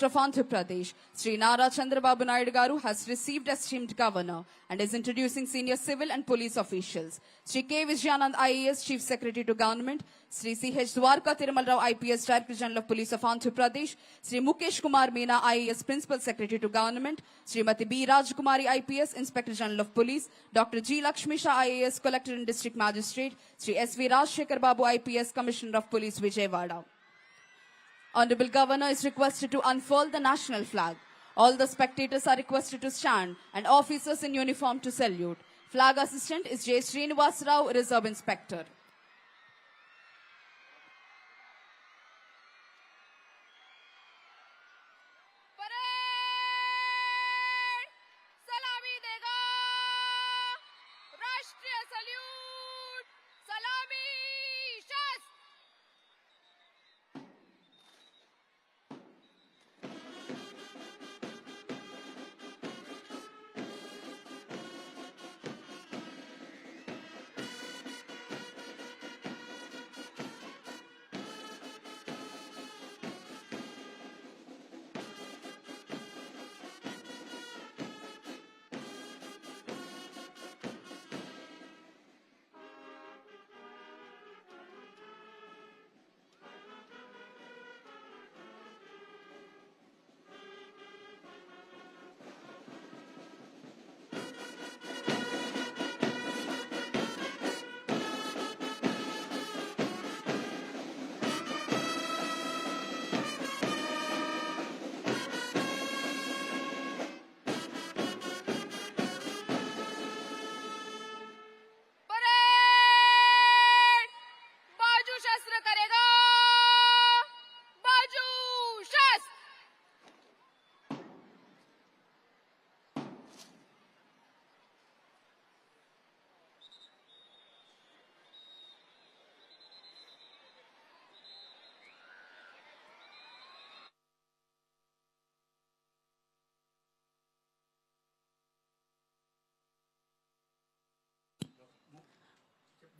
Minister of Andhra Pradesh, Sri Nara Chandrababu Naidu Garu has received esteemed governor and is introducing senior civil and police officials. Sri K. Vijayanand IAS Chief Secretary to Government, Sri c h Dwarka Tirumal Rao IPS Director General of Police of Andhra Pradesh, Sri Mukesh Kumar Meena IAS Principal Secretary to Government, Srimati B. Rajkumari IPS Inspector General of Police, Dr. G. Lakshmi Shah IAS Collector and District Magistrate, Sri v Rajshekhar Babu IPS Commissioner of Police Vijayawada. Honorable Governor is requested to unfurl the national flag. All the spectators are requested to stand and officers in uniform to salute. Flag assistant is J. Srinivas Rao, Reserve Inspector.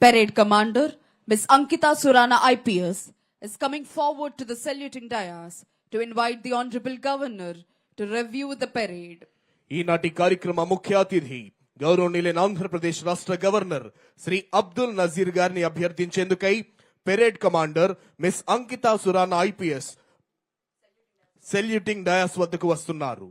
Parade Commander Ms. Ankita Surana IPS is coming forward to the saluting dais to invite the Honorable Governor to review the parade. ఈనాటి కార్యక్రమ ముఖ్య అతిథి గౌరవనీయులైన ఆంధ్రప్రదేశ్ రాష్ట్ర governor Shri Abdul Nazeer గారిని అభ్యర్థించేందుకై parade commander miss Ankita Surana IPS saluting dais వద్దకు వస్తున్నారు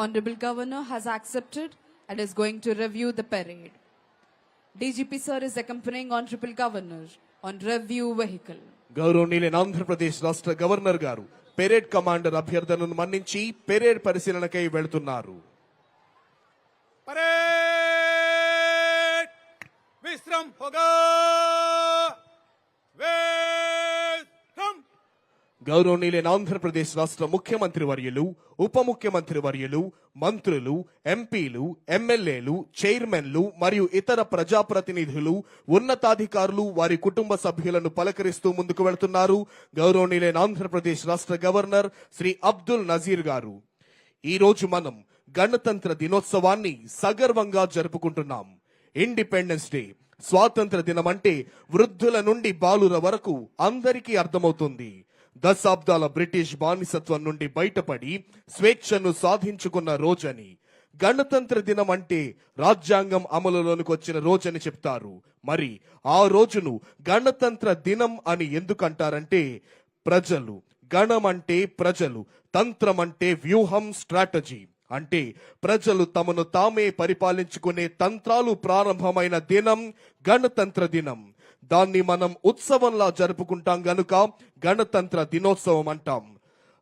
Honorable Governor has accepted and is going to review the parade. DGP sir is accompanying Honorable Governor on review vehicle. గౌరవనీయులైన ఆంధ్రప్రదేశ్ రాష్ట్ర గవర్నర్ గారు పెరేడ్ కమాండర్ అభ్యర్థనను మన్నించి parade పరిశీలనకై వెళుతున్నారు parade विश्रम होगा గౌరవనీయులైన ఆంధ్రప్రదేశ్ రాష్ట్ర ముఖ్యమంత్రి వర్యులు ఉప ముఖ్యమంత్రి వర్యులు మంత్రులు ఎంపీలు ఎమ్మెల్యేలు చైర్మన్లు మరియు ఇతర ప్రజాప్రతినిధులు ఉన్నతాధికారులు వారి కుటుంబ సభ్యులను పలకరిస్తూ ముందుకు వెళ్తున్నారు. గౌరవనీయులైన ఆంధ్రప్రదేశ్ రాష్ట్ర గవర్నర్ శ్రీ అబ్దుల్ నజీర్ గారు. ఈ రోజు మనం గణతంత్ర దినోత్సవాన్ని సగర్వంగా జరుపుకుంటున్నాం. ఇండిపెండెన్స్ డే స్వాతంత్ర దినం అంటే వృద్ధుల నుండి బాలుర వరకు అందరికీ అర్థమవుతుంది. దశాబ్దాల బ్రిటిష్ బానిసత్వం నుండి బయటపడి స్వేచ్ఛను సాధించుకున్న రోజని. గణతంత్ర దినం అంటే రాజ్యాంగం అమలులోనికి వచ్చిన రోజని చెప్తారు. మరి ఆ రోజును గణతంత్ర దినం అని ఎందుకంటారంటే ప్రజలు. గణం అంటే ప్రజలు తంత్రం అంటే వ్యూహం స్ట్రాటజీ. అంటే ప్రజలు తమను తామే పరిపాలించుకునే తంత్రాలు ప్రారంభమైన దినం గణతంత్ర దినం. దాన్ని మనం ఉత్సవంలా జరుపుకుంటాం గనుక గణతంత్ర దినోత్సవం అంటాం.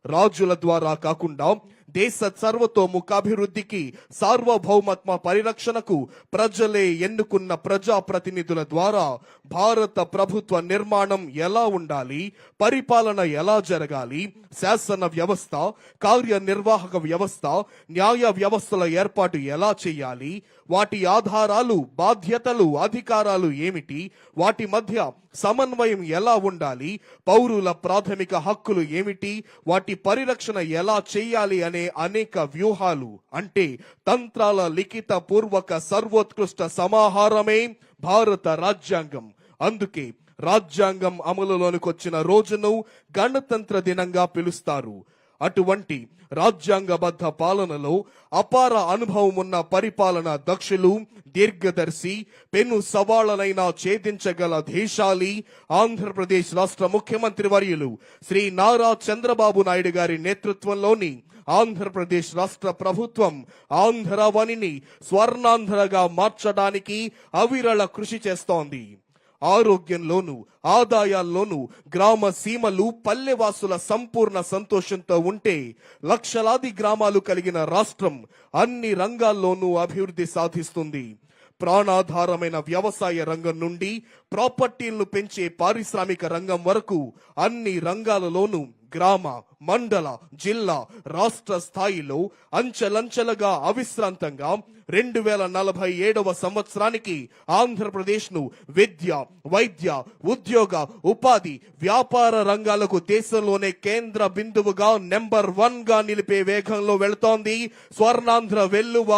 రాజుల ద్వారా కాకుండా దేశ సర్వతోముఖాభివృద్ధికి సార్వభౌమత్వ పరిరక్షణకు ప్రజలే ఎన్నుకున్న ప్రజాప్రతినిధుల ద్వారా భారత ప్రభుత్వ నిర్మాణం ఎలా ఉండాలి పరిపాలన ఎలా జరగాలి శాసన వ్యవస్థ కార్యనిర్వాహక వ్యవస్థ న్యాయ వ్యవస్థల ఏర్పాటు ఎలా చేయాలి వాటి ఆధారాలు బాధ్యతలు అధికారాలు ఏమిటి వాటి మధ్య సమన్వయం ఎలా ఉండాలి పౌరుల ప్రాథమిక హక్కులు ఏమిటి వాటి పరిరక్షణ ఎలా చేయాలి అనే అనేక వ్యూహాలు అంటే తంత్రాల లిఖిత పూర్వక సర్వోత్కృష్ట సమాహారమే భారత రాజ్యాంగం. అందుకే రాజ్యాంగం అమలులోనికి వచ్చిన రోజును గణతంత్ర దినంగా పిలుస్తారు. అటువంటి రాజ్యాంగబద్ధ పాలనలో అపార అనుభవం ఉన్న పరిపాలన దక్షులు దీర్ఘదర్శి పెను సవాళ్ళనైనా ఛేదించగల దేశాలి ఆంధ్రప్రదేశ్ రాష్ట్ర ముఖ్యమంత్రి వర్యులు శ్రీ నారా చంద్రబాబు నాయుడు గారి నేతృత్వంలోని ఆంధ్రప్రదేశ్ రాష్ట్ర ప్రభుత్వం ఆంధ్రవనిని స్వర్ణాంధ్రగా మార్చడానికి అవిరళ కృషి చేస్తోంది. ఆరోగ్యంలోను ఆదాయాల్లోనూ గ్రామ సీమలు పల్లెవాసుల సంపూర్ణ సంతోషంతో ఉంటే లక్షలాది గ్రామాలు కలిగిన రాష్ట్రం అన్ని రంగాల్లోనూ అభివృద్ధి సాధిస్తుంది. ప్రాణాధారమైన వ్యవసాయ రంగం నుండి ప్రాపర్టీలను పెంచే పారిశ్రామిక రంగం వరకు అన్ని రంగాలలోనూ గ్రామ మండల జిల్లా రాష్ట్ర స్థాయిలో అంచెలంచెలుగా అవిశ్రాంతంగా రెండు వేల నలభై ఏడవ సంవత్సరానికి ఆంధ్రప్రదేశ్ను విద్య వైద్య ఉద్యోగ ఉపాధి వ్యాపార రంగాలకు దేశంలోనే కేంద్ర బిందువుగా నెంబర్ వన్గా నిలిపే వేగంలో వెళుతోంది Swarnandhra వెల్లువ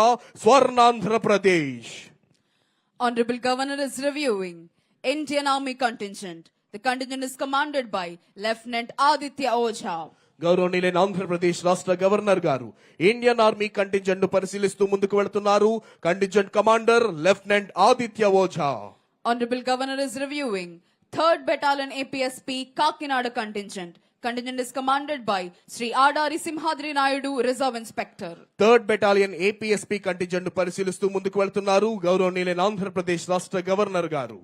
Swarnandhra Pradesh. Honorable Governor is reviewing Indian Army contingent. The contingent is commanded by Lieutenant Aditya Ojha. గౌరవనీయులైన ఆంధ్రప్రదేశ్ రాష్ట్ర గవర్నర్ గారు ఇండియన్ ఆర్మీ కంటింజెంట్ను పరిశీలిస్తూ ముందుకు వెళుతున్నారు contingent commander lieutenant Aditya Ojha Honorable Governor is reviewing 3rd Battalion APSP Kakinada contingent. Contingent is commanded by Sri Adari Simhadri Naidu, Reserve Inspector. Third battalion APSP contingent ను పరిశీలిస్తూ ముందుకు వెళ్తున్నారు గౌరవనీయులైన ఆంధ్రప్రదేశ్ రాష్ట్ర గవర్నర్ గారు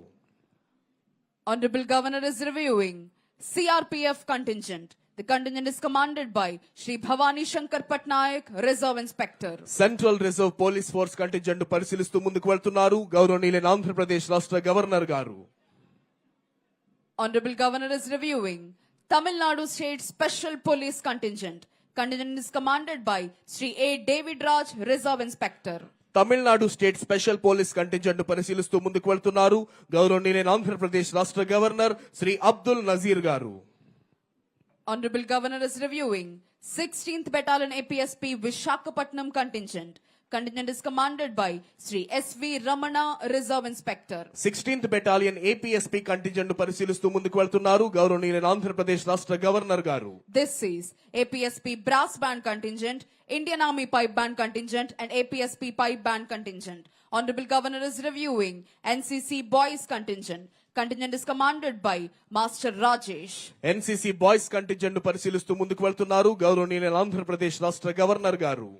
Honorable Governor is reviewing CRPF contingent. The contingent is commanded by Sri Bhavani Shankar Patnaik, Reserve Inspector. Central reserve police force contingent ను పరిశీలిస్తూ ముందుకు వెళ్తున్నారు గౌరవనీయులైన ఆంధ్రప్రదేశ్ రాష్ట్ర గవర్నర్ గారు Honorable Governor is reviewing Tamil Nadu State Special Police Contingent. Contingent is commanded by Sri A. David Raj, Reserve Inspector. Tamil Nadu state special police contingent పరిశీలిస్తూ ముందుకు వెళ్తున్నారు గౌరవనీయులైన ఆంధ్రప్రదేశ్ రాష్ట్ర గవర్నర్ శ్రీ అబ్దుల్ నజీర్ గారు Honorable Governor is reviewing 16th Battalion APSP Vishakhapatnam Contingent. Contingent is commanded by Sri S.V. Ramana, Reserve Inspector. Sixteenth battalion APSP కంటింజెంట్ను పరిశీలిస్తూ ముందుకు వెళ్తున్నారు గౌరవనీయులైన ఆంధ్రప్రదేశ్ రాష్ట్ర గవర్నర్ గారు This is APSP Brass Band Contingent, Indian Army Pipe Band Contingent, and APSP Pipe Band Contingent. Honorable Governor is reviewing NCC Boys Contingent. Contingent is commanded by Master Rajesh. NCC boys కంటింజెంట్ను పరిశీలిస్తూ ముందుకు వెళ్తున్నారు గౌరవనీయులైన ఆంధ్రప్రదేశ్ రాష్ట్ర governor గారు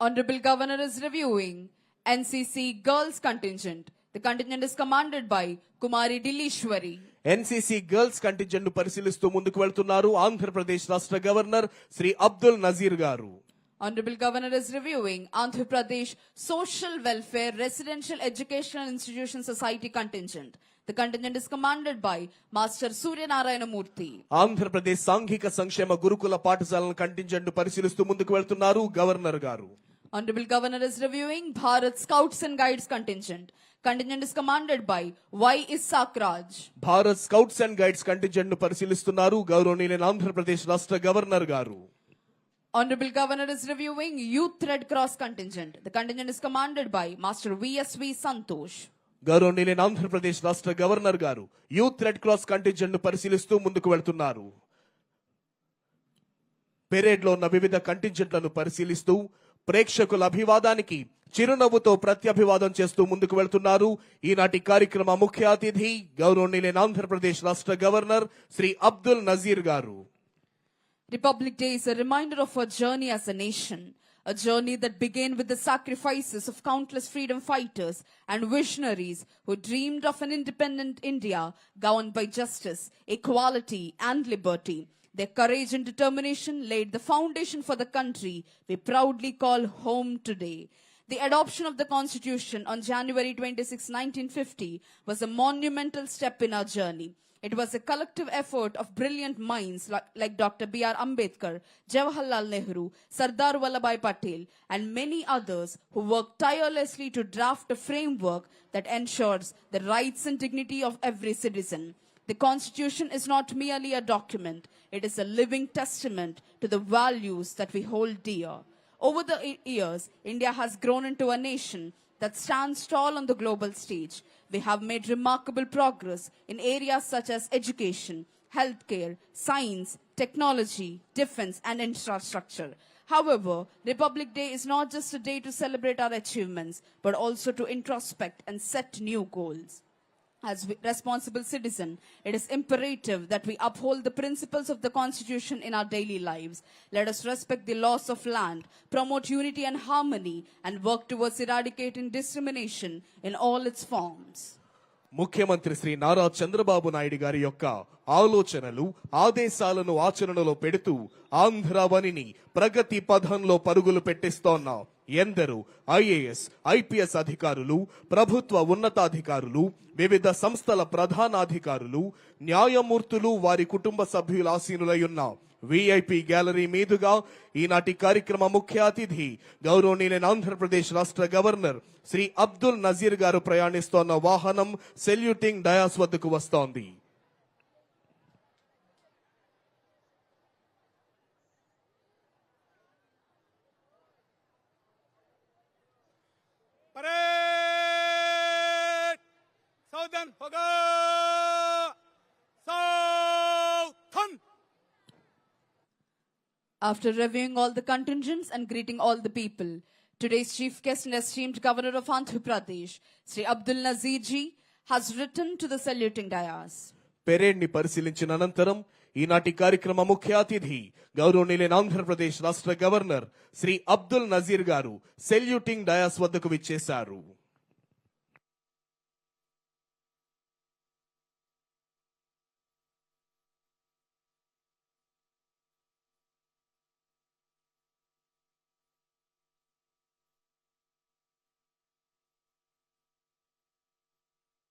Honorable Governor is reviewing NCC Girls Contingent. The contingent is commanded by Kumari Dilishwari. NCC girls కంటింజెంట్ను పరిశీలిస్తూ ముందుకు వెళ్తున్నారు ఆంధ్రప్రదేశ్ రాష్ట్ర గవర్నర్ శ్రీ అబ్దుల్ నజీర్ గారు Honorable Governor is reviewing Andhra Pradesh Social Welfare Residential Educational Institution Society contingent. The contingent is commanded by Master Surya Narayana Murthy. Andhra Pradesh సాంఘిక సంక్షేమ గురుకుల పాఠశాలల కంటింజెంట్ను పరిశీలిస్తూ ముందుకు వెళ్తున్నారు గవర్నర్ గారు Honorable Governor is reviewing Bharat Scouts and Guides contingent. Contingent is commanded by Y. Isak Raj. Bharat scouts and guides కంటింజెంట్ను పరిశీలిస్తున్నారు గౌరవనీయులైన ఆంధ్రప్రదేశ్ రాష్ట్ర గవర్నర్ గారు Honorable Governor is reviewing Youth Red Cross contingent. The contingent is commanded by Master V.S.V. Santosh. గౌరవనీయులైన ఆంధ్రప్రదేశ్ రాష్ట్ర governor గారు youth red cross కంటింజెంట్ను పరిశీలిస్తూ ముందుకు వెళ్తున్నారు పెరేడ్లో ఉన్న వివిధ కంటింజెంట్లను పరిశీలిస్తూ ప్రేక్షకుల అభివాదానికి చిరునవ్వుతో ప్రత్యభివాదం చేస్తూ ముందుకు వెళ్తున్నారు ఈనాటి కార్యక్రమ ముఖ్య అతిథి గౌరవనీయులైన ఆంధ్రప్రదేశ్ రాష్ట్ర గవర్నర్ శ్రీ అబ్దుల్ నజీర్ గారు Republic Day is a reminder of our journey as a nation, a journey that began with the sacrifices of countless freedom fighters and visionaries who dreamed of an independent India governed by justice, equality, and liberty. Their courage and determination laid the foundation for the country we proudly call home today. The adoption of the Constitution on January 26, 1950 was a monumental step in our journey. It was a collective effort of brilliant minds like, like Dr. B.R. Ambedkar, Jawaharlal Nehru, Sardar Vallabhai Patel, and many others who worked tirelessly to draft a framework that ensures the rights and dignity of every citizen. The Constitution is not merely a document, it is a living testament to the values that we hold dear. Over the years, India has grown into a nation that stands tall on the global stage. We have made remarkable progress in areas such as education, healthcare, science, technology, defense, and infrastructure. However, Republic Day is not just a day to celebrate our achievements, but also to introspect and set new goals. As we- responsible citizen, it is imperative that we uphold the principles of the Constitution in our daily lives. Let us respect the laws of land, promote unity and harmony, and work towards eradicating discrimination in all its forms. ముఖ్యమంత్రి శ్రీ నారా చంద్రబాబు నాయుడు గారి యొక్క ఆలోచనలు ఆదేశాలను ఆచరణలో పెడుతూ ఆంధ్రావనిని ప్రగతి పథంలో పరుగులు పెట్టిస్తోన్నాం ఎందరో ఐఏఎస్ ఐపీఎస్ అధికారులు ప్రభుత్వ ఉన్నతాధికారులు వివిధ సంస్థల ప్రధానాధికారులు న్యాయమూర్తులు వారి కుటుంబ సభ్యుల ఆసీనులై ఉన్న విఐపి గ్యాలరీ మీదుగా ఈనాటి కార్యక్రమ ముఖ్య అతిథి గౌరవనీయులైన ఆంధ్రప్రదేశ్ రాష్ట్ర గవర్నర్ శ్రీ అబ్దుల్ నజీర్ గారు ప్రయాణిస్తోన్న వాహనం సెల్యూటింగ్ డయాస్ వద్దకు వస్తోంది. After reviewing all the contingents and greeting all the people, today's chief guest and esteemed governor of Andhra Pradesh, Sri Abdul Nazir ji, has written to the saluting dais. పెరేడ్ని పరిశీలించిన అనంతరం ఈనాటి కార్యక్రమ ముఖ్య అతిథి గౌరవనీయులైన ఆంధ్రప్రదేశ్ రాష్ట్ర గవర్నర్ శ్రీ అబ్దుల్ నజీర్ గారు సెల్యూటింగ్ డయాస్ వద్దకు విచ్చేశారు